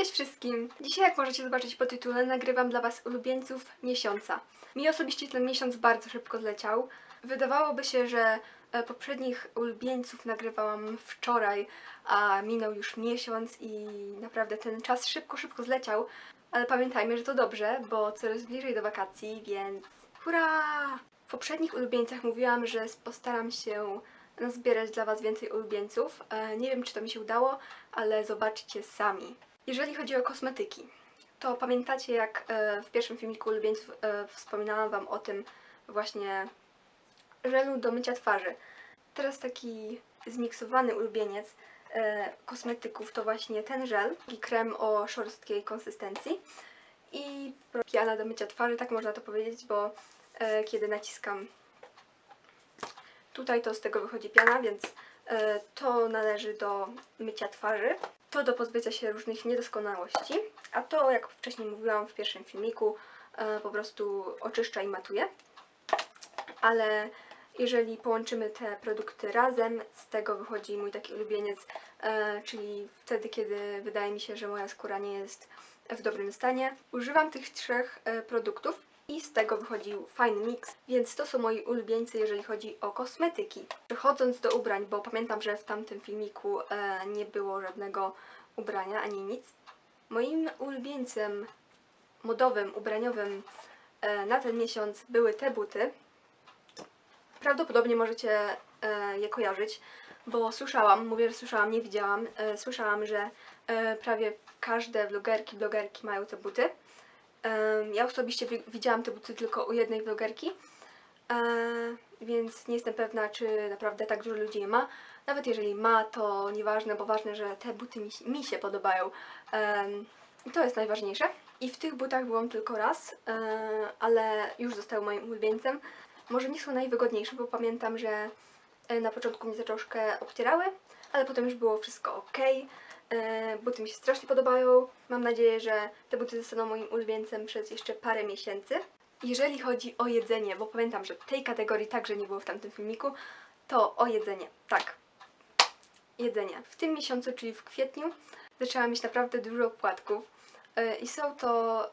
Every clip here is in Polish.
Cześć wszystkim! Dzisiaj, jak możecie zobaczyć po tytule, nagrywam dla Was ulubieńców miesiąca. Mi osobiście ten miesiąc bardzo szybko zleciał. Wydawałoby się, że e, poprzednich ulubieńców nagrywałam wczoraj, a minął już miesiąc i naprawdę ten czas szybko, szybko zleciał. Ale pamiętajmy, że to dobrze, bo coraz bliżej do wakacji, więc hurra! W poprzednich ulubieńcach mówiłam, że postaram się nazbierać dla Was więcej ulubieńców. E, Nie wiem, czy to mi się udało, ale zobaczcie sami. Jeżeli chodzi o kosmetyki, to pamiętacie jak e, w pierwszym filmiku ulubieńców e, wspominałam Wam o tym właśnie żelu do mycia twarzy. Teraz taki zmiksowany ulubieniec e, kosmetyków to właśnie ten żel i krem o szorstkiej konsystencji i piana do mycia twarzy, tak można to powiedzieć, bo kiedy naciskam tutaj to z tego wychodzi piana, więc to należy do mycia twarzy. To do pozbycia się różnych niedoskonałości, a to, jak wcześniej mówiłam w pierwszym filmiku, e, po prostu oczyszcza i matuje. Ale jeżeli połączymy te produkty razem, z tego wychodzi mój taki ulubieniec, e, czyli wtedy, kiedy wydaje mi się, że moja skóra nie jest w dobrym stanie. Używam tych trzech e, produktów i z tego wychodził fajny miks, więc to są moi ulubieńcy, jeżeli chodzi o kosmetyki. Przechodząc do ubrań, bo pamiętam, że w tamtym filmiku e, nie było żadnego ubrania ani nic. Moim ulubieńcem modowym, ubraniowym e, na ten miesiąc były te buty. Prawdopodobnie możecie e, je kojarzyć, bo słyszałam, mówię, że słyszałam, nie widziałam, e, słyszałam, że e, prawie każde vlogerki, blogerki mają te buty. Ja osobiście wi- widziałam te buty tylko u jednej vlogerki, e, więc nie jestem pewna, czy naprawdę tak dużo ludzi je ma. Nawet jeżeli ma, to nieważne, bo ważne, że te buty mi, się podobają. I to jest najważniejsze. I w tych butach byłam tylko raz, e, ale już zostały moim ulubieńcem. Może nie są najwygodniejsze, bo pamiętam, że e, na początku mnie troszkę obcierały, ale potem już było wszystko ok. E, Buty mi się strasznie podobają. Mam nadzieję, że te buty zostaną moim ulubieńcem przez jeszcze parę miesięcy. Jeżeli chodzi o jedzenie, bo pamiętam, że tej kategorii także nie było w tamtym filmiku, to o jedzenie. Tak. Jedzenie. W tym miesiącu, czyli w kwietniu, zaczęłam mieć naprawdę dużo płatków. E, I są to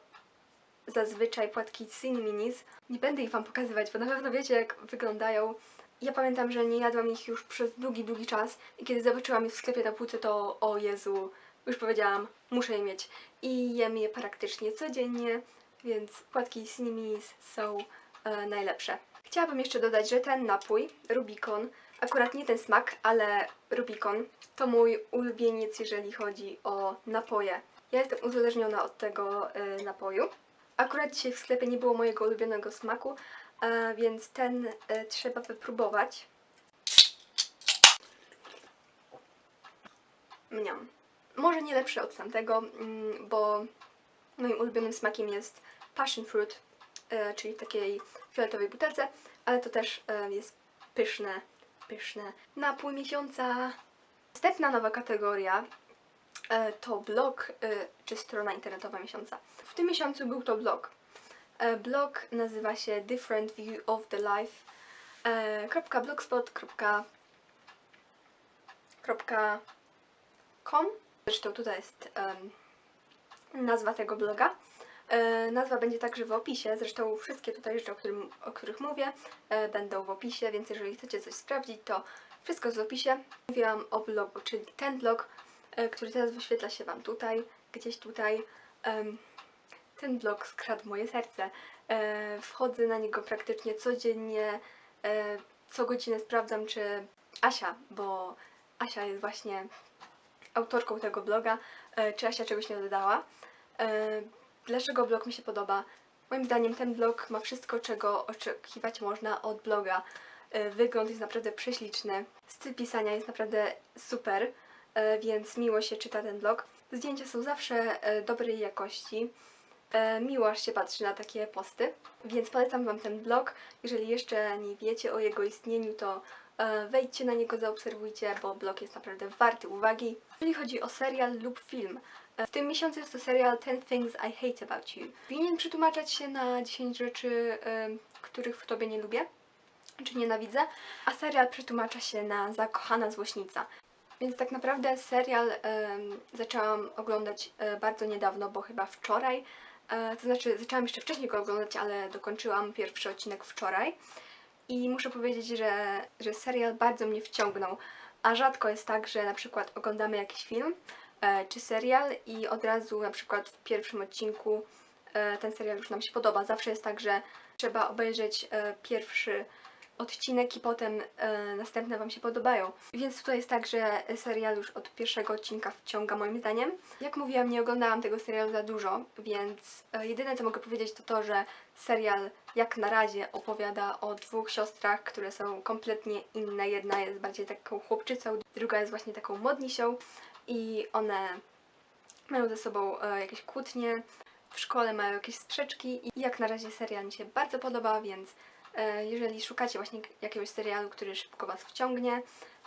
zazwyczaj płatki Sin Minis. Nie będę ich Wam pokazywać, bo na pewno wiecie, jak wyglądają. Ja pamiętam, że nie jadłam ich już przez długi, długi czas i kiedy zobaczyłam je w sklepie na półce, to o Jezu, już powiedziałam, muszę je mieć. I jem je praktycznie codziennie, więc płatki Sinimis są e, najlepsze. Chciałabym jeszcze dodać, że ten napój, Rubicon, akurat nie ten smak, ale Rubicon, to mój ulubieniec, jeżeli chodzi o napoje. Ja jestem uzależniona od tego e, napoju. Akurat dzisiaj w sklepie nie było mojego ulubionego smaku, e, więc ten e, trzeba wypróbować. Mniam. Może nie lepszy od tamtego, mm, bo moim ulubionym smakiem jest passion fruit, e, czyli takiej fioletowej butelce, ale to też jest pyszne, pyszne. Napój miesiąca. Następna nowa kategoria to blog czy strona internetowa miesiąca. W tym miesiącu był to blog. E, Blog nazywa się Different View of the Life e, kropka blogspot kropka kropka com. Zresztą tutaj jest em, nazwa tego bloga. E, nazwa będzie także w opisie, zresztą wszystkie tutaj rzeczy, o, którym, o których mówię, e, będą w opisie, więc jeżeli chcecie coś sprawdzić, to wszystko jest w opisie. Mówiłam o blogu, czyli ten blog, e, który teraz wyświetla się Wam tutaj, gdzieś tutaj. Em, ten blog skradł moje serce. E, wchodzę na niego praktycznie codziennie, e, co godzinę sprawdzam, czy Asia, bo Asia jest właśnie autorką tego bloga, e, czy Asia czegoś nie dodała. Dlaczego blog mi się podoba? Moim zdaniem ten blog ma wszystko, czego oczekiwać można od bloga. Wygląd jest naprawdę prześliczny, styl pisania jest naprawdę super, więc miło się czyta ten blog. Zdjęcia są zawsze dobrej jakości. E, miło aż się patrzy na takie posty, więc polecam Wam ten blog. Jeżeli jeszcze nie wiecie o jego istnieniu, to e, wejdźcie na niego, zaobserwujcie, bo blog jest naprawdę warty uwagi. Jeżeli chodzi o serial lub film, e, w tym miesiącu jest to serial 10 Things I Hate About You. Winien przetłumaczać się na 10 rzeczy, których w Tobie nie lubię, czy nienawidzę, a serial przetłumacza się na Zakochana Złośnica. Więc tak naprawdę serial zaczęłam oglądać bardzo niedawno, bo chyba wczoraj. E, to znaczy, zaczęłam jeszcze wcześniej go oglądać, ale dokończyłam pierwszy odcinek wczoraj. I muszę powiedzieć, że, że serial bardzo mnie wciągnął. A rzadko jest tak, że na przykład oglądamy jakiś film e, czy serial i od razu na przykład w pierwszym odcinku e, ten serial już nam się podoba. Zawsze jest tak, że trzeba obejrzeć pierwszy odcinek i potem e, następne Wam się podobają. Więc tutaj jest tak, że serial już od pierwszego odcinka wciąga moim zdaniem. Jak mówiłam, nie oglądałam tego serialu za dużo, więc e, jedyne co mogę powiedzieć to to, że serial jak na razie opowiada o dwóch siostrach, które są kompletnie inne. Jedna jest bardziej taką chłopczycą, druga jest właśnie taką modnisią i one mają ze sobą e, jakieś kłótnie, w szkole mają jakieś sprzeczki i jak na razie serial mi się bardzo podoba, więc jeżeli szukacie właśnie jakiegoś serialu, który szybko Was wciągnie,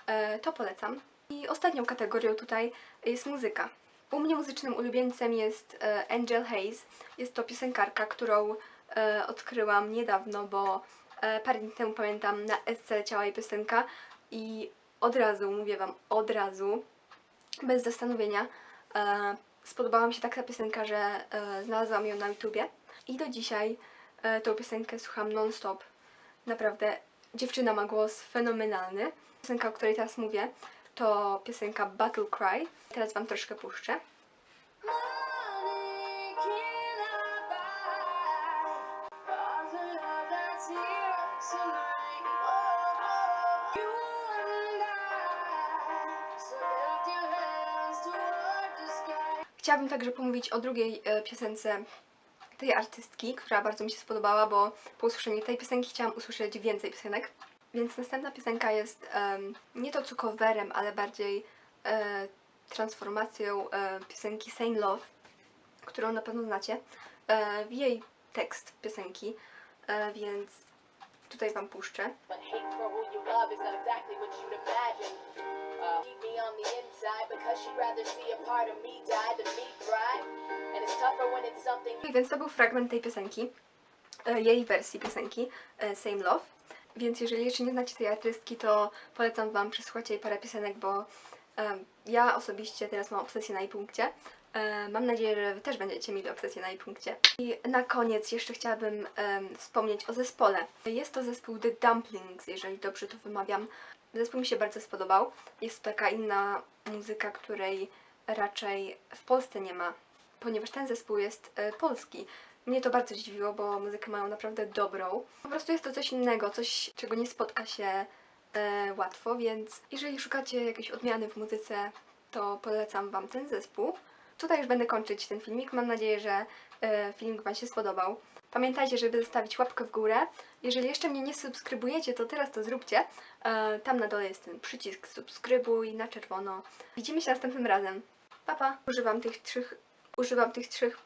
e, to polecam. I ostatnią kategorią tutaj jest muzyka. U mnie muzycznym ulubieńcem jest e, Angel Hayes. Jest to piosenkarka, którą e, odkryłam niedawno, bo e, parę dni temu pamiętam na SC leciała jej piosenka i od razu, mówię Wam, od razu, bez zastanowienia, e, spodobała mi się tak ta piosenka, że e, znalazłam ją na YouTubie i do dzisiaj e, tą piosenkę słucham non-stop. Naprawdę, dziewczyna ma głos fenomenalny. Piosenka, o której teraz mówię, to piosenka Battle Cry. Teraz Wam troszkę puszczę. Chciałabym także pomówić o drugiej e, piosence tej artystki, która bardzo mi się spodobała, bo po usłyszeniu tej piosenki chciałam usłyszeć więcej piosenek. Więc następna piosenka jest em, nie to co coverem, ale bardziej e, transformacją e, piosenki Same Love, którą na pewno znacie. E, jej tekst piosenki, e, więc tutaj Wam puszczę. But Uh, keep me on the inside because she'd rather see a part of me die than me. And it's tougher when it's something Więc to był fragment tej piosenki, e, jej wersji piosenki e, Same Love. Więc jeżeli jeszcze nie znacie tej artystki, to polecam Wam przesłuchać jej parę piosenek, bo e, ja osobiście teraz mam obsesję na jej punkcie. E, Mam nadzieję, że Wy też będziecie mieli obsesję na jej punkcie. I na koniec jeszcze chciałabym em, wspomnieć o zespole. Jest to zespół The Dumplings, jeżeli dobrze to wymawiam. Zespół mi się bardzo spodobał. Jest to taka inna muzyka, której raczej w Polsce nie ma ponieważ ten zespół jest e, polski. Mnie to bardzo zdziwiło, bo muzykę mają naprawdę dobrą. Po prostu jest to coś innego, coś, czego nie spotka się e, łatwo, więc jeżeli szukacie jakiejś odmiany w muzyce, to polecam Wam ten zespół. Tutaj już będę kończyć ten filmik. Mam nadzieję, że e, filmik Wam się spodobał. Pamiętajcie, żeby zostawić łapkę w górę. Jeżeli jeszcze mnie nie subskrybujecie, to teraz to zróbcie. E, tam na dole jest ten przycisk subskrybuj na czerwono. Widzimy się następnym razem. Pa, pa. Używam tych trzech używam tych trzech.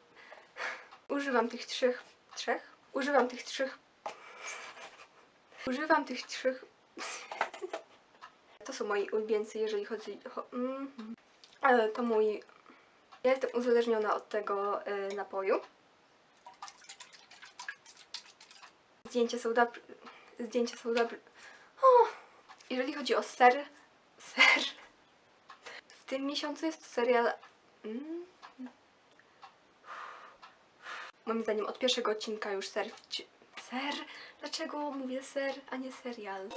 Używam tych trzech. Trzech? Używam tych trzech. Używam tych trzech. To są moi ulubieńcy, jeżeli chodzi. Mm, ale to mój. Ja jestem uzależniona od tego y, napoju. Zdjęcia są dobre. Zdjęcia są dobre. O! Jeżeli chodzi o ser. Ser. W tym miesiącu jest serial. Mm, Moim zdaniem od pierwszego odcinka już ser. Ser? Dlaczego mówię ser, a nie serial?